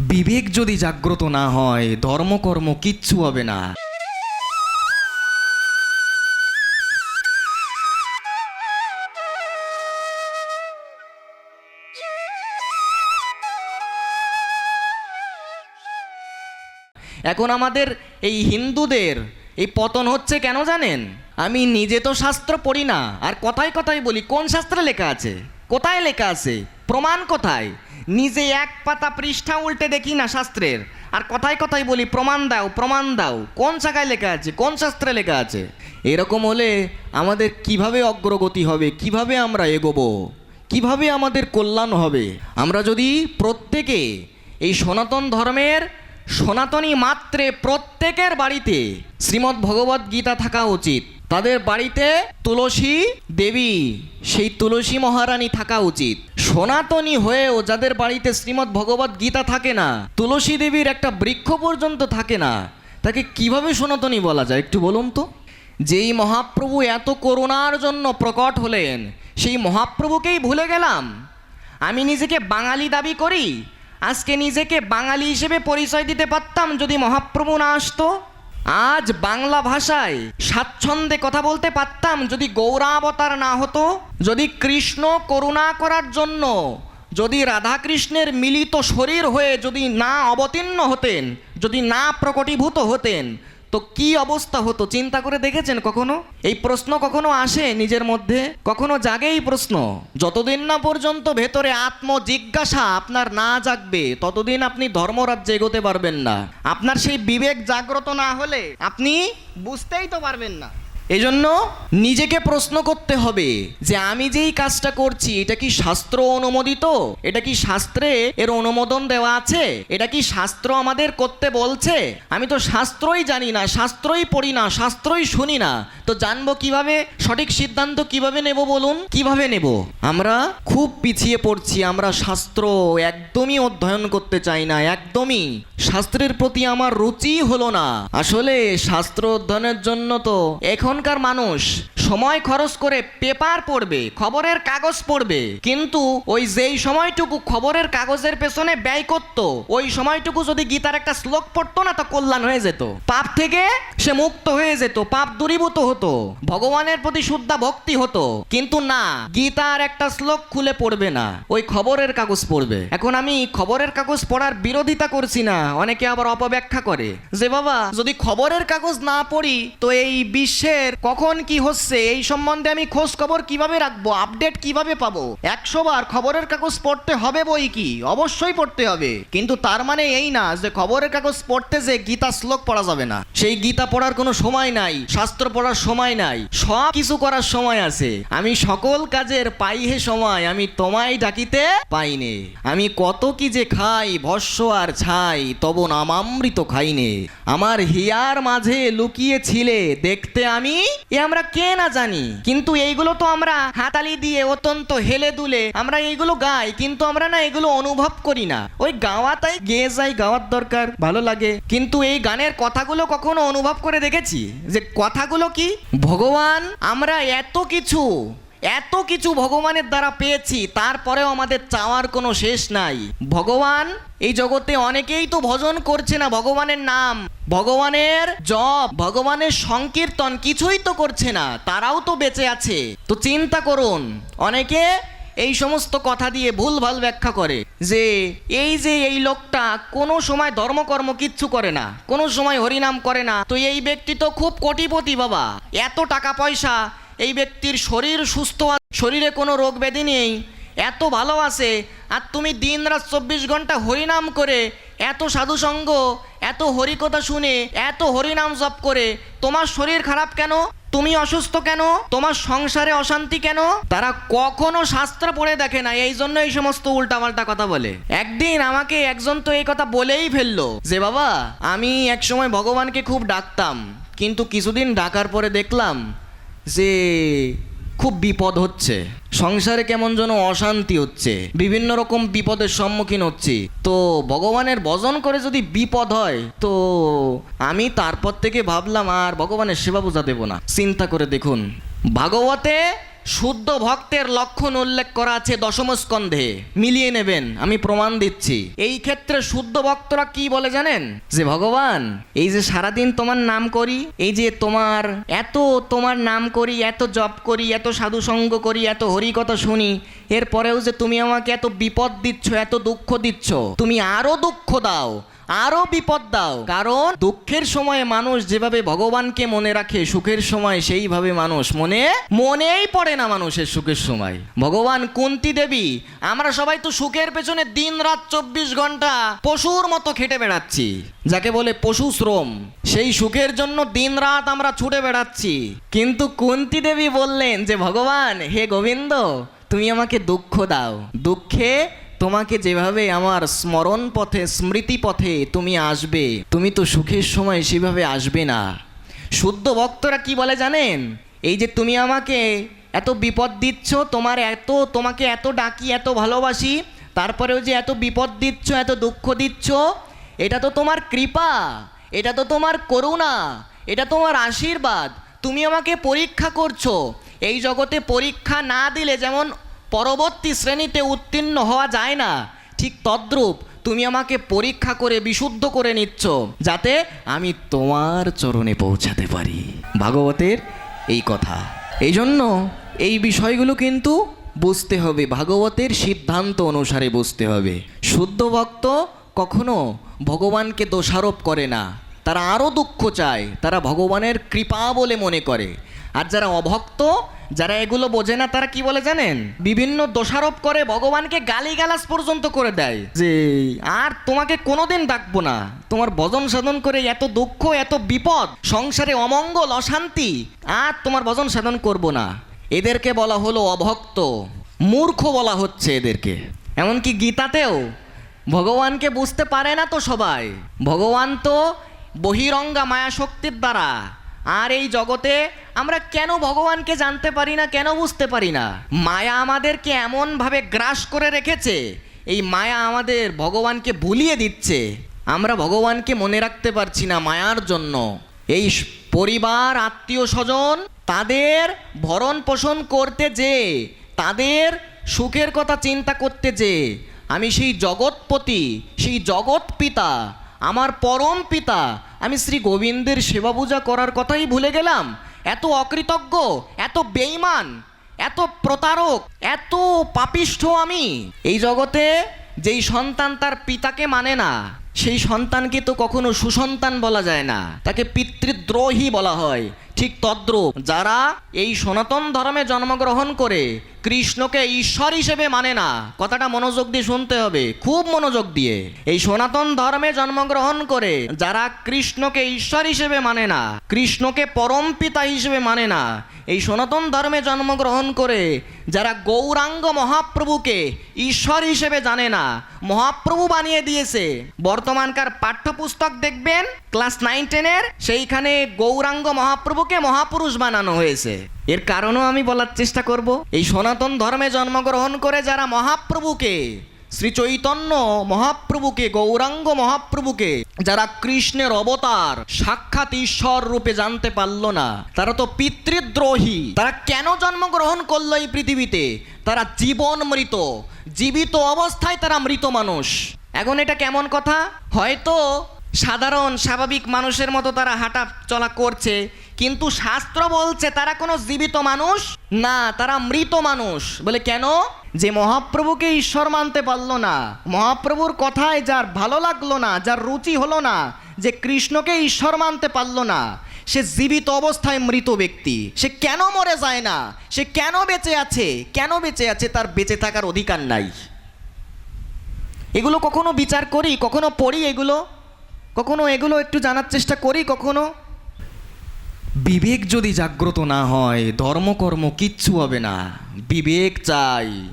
বিবেক যদি জাগ্রত না হয়, ধর্মকর্ম কিচ্ছু হবে না। এখন আমাদের এই হিন্দুদের, এই পতন হচ্ছে কেন জানেন? আমি নিজে তো শাস্ত্র পড়ি না, আর কথায় কথায় বলি, কোন শাস্ত্রে লেখা আছে? কোথায় লেখা আছে? প্রমাণ কোথায়? নিজে এক পাতা পৃষ্ঠা উল্টে দেখি না শাস্ত্রের। আর কথায় কথায় বলি, প্রমাণ দাও প্রমাণ দাও। কোন জায়গায় লেখা আছে? কোন শাস্ত্রে লেখা আছে? এরকম হলে আমাদের কীভাবে অগ্রগতি হবে? কীভাবে আমরা এগোবো? কীভাবে আমাদের কল্যাণ হবে? আমরা যদি প্রত্যেকে এই সনাতন ধর্মের সনাতনী মাত্রে প্রত্যেকের বাড়িতে শ্রীমদ্ ভগবত গীতা থাকা উচিত তাদের বাড়িতে তুলসী দেবী। সেই তুলসী মহারানী থাকা উচিত। সনাতনী হয়েও যাদের বাড়িতে শ্রীমদ্ ভগবত গীতা থাকে না, তুলসী দেবীর একটা বৃক্ষ পর্যন্ত থাকে না, তাকে কীভাবে সনাতনী বলা যায় একটু বলুন তো? যেই মহাপ্রভু এত করুণার জন্য প্রকট হলেন, সেই মহাপ্রভুকেই ভুলে গেলাম। আমি নিজেকে বাঙালি দাবি করি, আজকে নিজেকে বাঙালি হিসেবে পরিচয় দিতে পারতাম যদি মহাপ্রভু না আসতো। আজ বাংলা ভাষায় স্বাচ্ছন্দ্যে কথা বলতে পারতাম যদি গৌরাবতার না হতো, যদি কৃষ্ণ করুণা করার জন্য, যদি রাধাকৃষ্ণের মিলিত শরীর হয়ে যদি না অবতীর্ণ হতেন, যদি না প্রকটীভূত হতেন তো কি অবস্থা হতো? চিন্তা করে দেখেছেন কখনো? এই প্রশ্ন কখনো আসে নিজের মধ্যে? কখনো জাগে এই প্রশ্ন? যতদিন না পর্যন্ত ভেতরে আত্মজিজ্ঞাসা আপনার না জাগবে, ততদিন আপনি ধর্মরাজ্যে এগোতে পারবেন না। আপনার সেই বিবেক জাগ্রত না হলে আপনি বুঝতেই তো পারবেন না। এই জন্য নিজেকে প্রশ্ন করতে হবে যে আমি যেই কাজটা করছি, এটা কি শাস্ত্র অনুমোদিত? এটা কি শাস্ত্রে এর অনুমোদন দেওয়া আছে? এটা কি শাস্ত্র আমাদের করতে বলছে? আমি তো শাস্ত্রই জানি না, শাস্ত্রই পড়ি না, শাস্ত্রই শুনি না। তো জানব কীভাবে, সঠিক সিদ্ধান্ত কীভাবে নেব বলুন? কীভাবে নেব? আমরা খুব পিছিয়ে পড়ছি, আমরা শাস্ত্র একদমই অধ্যয়ন করতে চাই না, একদমই। শাস্ত্রের প্রতি আমার রুচি হলো না। আসলে শাস্ত্র অধ্যয়নের জন্য তো এখনকার মানুষ, সময় খরচ করে পেপার পড়বে, খবরের কাগজ পড়বে, কিন্তু ওই যেই সময়টুকু খবরের কাগজের পেছনে ব্যয় করত, ওই সময়টুকু যদি গীতার একটা শ্লোক পড়তো না, তা কল্যাণ হয়ে যেত। পাপ থেকে সে মুক্ত হয়ে যেত, পাপ দূরীভূত হতো, ভগবানের প্রতি শুদ্ধা ভক্তি হতো। কিন্তু না, গীতার একটা শ্লোক খুলে পড়বে না, ওই খবরের কাগজ পড়বে। এখন আমি খবরের কাগজ পড়ার বিরোধিতা করছি না, অনেকে আবার অপব্যাখ্যা করে, যে বাবা, যদি খবরের কাগজ না পড়ি, তো এই বিশ্বের কখন কি হচ্ছে, এই সম্বন্ধে আমি খোঁজ খবর কীভাবে রাখব আপডেট কীভাবে পাবো? একশো বার খবরের কাগজ পড়তে হবে বই কি? অবশ্যই পড়তে হবে। কিন্তু তার মানে এই না যে খবরের কাগজ পড়তে যে গীতা শ্লোক পড়া যাবে না। সেই গীতা পড়ার কোনো সময় নাই, শাস্ত্র পড়ার সময় নাই, সব কিছু করার সময় আছে। আমি সকল কাজের পাই হে সময় আমি তোমায় ডাকিতে পাইনে। আমি কত কি যে খাই, ভস্য আর ছাই, তব নামামৃত খাইনে। আমার হিয়ার মাঝে লুকিয়ে ছিলে দেখতে আমি এ আমরা কে না জানি? কিন্তু এইগুলো তো আমরা হাতালি দিয়ে অত্যন্ত হেলে দুলে আমরা এইগুলো গাই, কিন্তু আমরা না এগুলো অনুভব করি না। ওই গাওয়াতাই গেয়ে যাই, গাওয়ার দরকার, ভালো লাগে। কিন্তু এই গানের কথাগুলো কখনো অনুভব করে দেখেছি? যে কথাগুলো কি? ভগবান, আমরা এত কিছু এত কিছু ভগবানের দ্বারা পেয়েছি, তারপরেও আমাদের চাওয়ার কোনো শেষ নাই। ভগবান, এই জগতে অনেকেই তো ভজন করছে না ভগবানের নাম, ভগবানের জপ, ভগবানের সংকীর্তন কিছুই তো করছে না, তারাও তো বেঁচে আছে। তো চিন্তা করুন, অনেকে এই সমস্ত কথা দিয়ে ভুলভাল ব্যাখ্যা করে যে, এই যে এই লোকটা কোনো সময় ধর্মকর্ম কিচ্ছু করে না, কোনো সময় হরিনাম করে না, তো এই ব্যক্তি তো খুব কোটিপতি বাবা, এত টাকা পয়সা এই ব্যক্তির শরীর সুস্থ শরীরে কোনো রোগ ব্যাধি নেই, এত ভালো আছে, আর তুমি দিন রাত চব্বিশ ঘণ্টা হরিনাম করে, এত সাধুসঙ্গ, এত হরিকথা শুনে, এত হরিনাম জপ করে, তোমার শরীর খারাপ কেন? তুমি অসুস্থ কেন? তোমার সংসারে অশান্তি কেন? তারা কখনো শাস্ত্র পড়ে দেখে না, এই জন্য এই সমস্ত উল্টাপাল্টা কথা বলে। একদিন আমাকে একজন তো এই কথা বলেই ফেলল যে, বাবা, আমি একসময় ভগবানকে খুব ডাকতাম, কিন্তু কিছুদিন ডাকার পরে দেখলাম যে খুব বিপদ হচ্ছে, সংসারে কেমন যেন অশান্তি হচ্ছে, বিভিন্ন রকম বিপদের সম্মুখীন হচ্ছি, তো ভগবানের ভজন করে যদি বিপদ হয়, তো আমি তারপর থেকে ভাবলাম আর ভগবানের সেবা বোঝা দেব না। চিন্তা করে দেখুন, ভাগবতে শুদ্ধ ভক্তের লক্ষণ উল্লেখ করা আছে দশম স্কন্ধে। মিলিয়ে নেবেন, আমি প্রমাণ দিচ্ছি। এই ক্ষেত্রে শুদ্ধ ভক্তরা কি বলে জানেন? যে, ভগবান, এই যে সারাদিন তোমার নাম করি, এই যে তোমার এত তোমার নাম করি, এত জপ করি, এত সাধু সঙ্গ করি, এত হরিকথা শুনি, এরপরেও যে তুমি আমাকে এত বিপদ দিচ্ছ, এত দুঃখ দিচ্ছ, তুমি আরও দুঃখ দাও আরও বিপদ দাও। কারণ দুঃখের সময় মানুষ যেভাবে ভগবানকে মনে রাখে, সুখের সময় সেইভাবে মানুষ মনে, মনেই পড়ে না মানুষের সুখের সময়। ভগবান কুন্তি দেবী, আমরা সবাই তো সুখের পেছনে দিন রাত চব্বিশ ঘণ্টা পশুর মতো খেটে বেড়াচ্ছি। যাকে বলে পশু শ্রম, সেই সুখের জন্য দিন রাত আমরা ছুটে বেড়াচ্ছি। কিন্তু কুন্তি দেবী বললেন যে, ভগবান, হে গোবিন্দ, তুমি আমাকে দুঃখ দাও। দুঃখে তোমাকে যেভাবে আমার স্মরণ পথে, স্মৃতি পথে তুমি আসবে, তুমি তো সুখের সময় সেভাবে আসবে না। শুদ্ধ ভক্তরা কি বলে জানেন? এই যে তুমি আমাকে এত বিপদ দিচ্ছ, তোমার এত, তোমাকে এত ডাকি, এত ভালোবাসি, তারপরেও যে এত বিপদ দিচ্ছ, এত দুঃখ দিচ্ছ, এটা তো তোমার কৃপা, এটা তো তোমার করুণা, এটা তোমার আশীর্বাদ। তুমি আমাকে পরীক্ষা করছ। এই জগতে পরীক্ষা না দিলে যেমন পরবর্তী শ্রেণীতে উত্তীর্ণ হওয়া যায় না। ঠিক তদ্রূপ তুমি আমাকে পরীক্ষা করে বিশুদ্ধ করে নিচ্ছ, যাতে আমি তোমার চরণে পৌঁছাতে পারি। ভাগবতের এই কথা। এই জন্য এই বিষয়গুলো কিন্তু বুঝতে হবে, ভাগবতের সিদ্ধান্ত অনুসারে বুঝতে হবে। শুদ্ধ ভক্ত কখনো ভগবানকে দোষারোপ করে না। তারা আরও দুঃখ চায়, তারা ভগবানের কৃপা বলে মনে করে। আর যারা অভক্ত যারা এগুলো বোঝে না, তারা কি বলে জানেন? বিভিন্ন দোষারোপ করে ভগবানকে গালিগালাজ পর্যন্ত করে দেয়। যে, আর তোমাকে কোনোদিন ডাকবো না। তোমার ভজন সাধন করে এত দুঃখ, এত বিপদ, সংসারে অমঙ্গল, অশান্তি, আর তোমার ভজন সাধন করব না। এদেরকে বলা হলো অভক্ত। মূর্খ বলা হচ্ছে এদেরকে। এমনকি গীতাতেও ভগবানকে বুঝতে পারে না তো সবাই। ভগবান তো বহিরঙ্গা মায়া শক্তির দ্বারা আর এই জগতে আমরা কেন ভগবানকে জানতে পারি না, কেন বুঝতে পারি না? মায়া আমাদেরকে এমনভাবে গ্রাস করে রেখেছে, এই মায়া আমাদের ভগবানকে ভুলিয়ে দিচ্ছে। আমরা ভগবানকে মনে রাখতে পারছি না মায়ার জন্য। এই পরিবার, আত্মীয় স্বজন তাদের ভরণ পোষণ করতে যে, তাদের সুখের কথা চিন্তা করতে যে, আমি সেই জগৎপতি, সেই জগৎ পিতা আমার পরম পিতা, আমি শ্রী গোবিন্দের সেবা পূজা করার কথাই ভুলে গেলাম। এত অকৃতজ্ঞ, এত বেইমান এত প্রতারক, এত পাপিষ্ঠ আমি। এই জগতে যেই সন্তান তার পিতাকে মানে না, সেই সন্তানকে তো কখনো সুসন্তান বলা যায় না। তাকে পিতৃদ্রোহী বলা হয়। ঠিক তদ্রূপ যারা এই সনাতন ধর্মে জন্মগ্রহণ করে কৃষ্ণকে ঈশ্বর হিসেবে মানে না। কথাটা মনোযোগ দিয়ে শুনতে হবে, খুব মনোযোগ দিয়ে। এই সনাতন ধর্মে জন্মগ্রহণ করে যারা কৃষ্ণকে ঈশ্বর হিসেবে মানে না, কৃষ্ণকে পরম পিতা হিসেবে মানে না, এই সনাতন ধর্মে জন্মগ্রহণ করে যারা গৌরাঙ্গ মহাপ্রভুকে ঈশ্বর হিসেবে জানে না, মহাপ্রভু বানিয়ে দিয়েছে। বর্তমানকার পাঠ্যপুস্তক দেখবেন, ক্লাস নাইন টেনের সেইখানে গৌরাঙ্গ মহাপ্রভুকে মহাপুরুষ বানানো হয়েছে। এর কারণও আমি বলার চেষ্টা করব, এই সনাতন ধর্মে জন্মগ্রহণ করে যারা মহাপ্রভুকে, শ্রী চৈতন্য মহাপ্রভুকে, গৌরাঙ্গ মহাপ্রভুকে, যারা কৃষ্ণের অবতার, সাক্ষাৎ ঈশ্বর রূপে জানতে পারল না, তারা তো পিতৃদ্রোহী, তারা কেন জন্মগ্রহণ করল এই পৃথিবীতে? তারা জীবন মৃত, জীবিত অবস্থায় তারা মৃত মানুষ। এখন এটা কেমন কথা? হয়তো সাধারণ, স্বাভাবিক মানুষের মতো তারা হাঁটা চলা করছে কিন্তু শাস্ত্র বলছে তারা কোনো জীবিত মানুষ? না, তারা মৃত মানুষ। বলে কেন? যে মহাপ্রভুকে ঈশ্বর মানতে পারল না। মহাপ্রভুর কথায় যার ভালো লাগল না, যার রুচি হলো না, যে কৃষ্ণকে ঈশ্বর মানতে পারল না, সে জীবিত অবস্থায় মৃত ব্যক্তি। সে কেন মরে যায় না? সে কেন বেঁচে আছে? কেন বেঁচে আছে তার বেঁচে থাকার অধিকার নাই। এগুলো কখনো বিচার করি, কখনো পড়ি এগুলো? কখনো এগুলো একটু জানার চেষ্টা করি, কখনো? বিবেক যদি জাগ্রত না হয় ধর্মকর্ম কিচ্ছু হবে না। বিবেক চাই।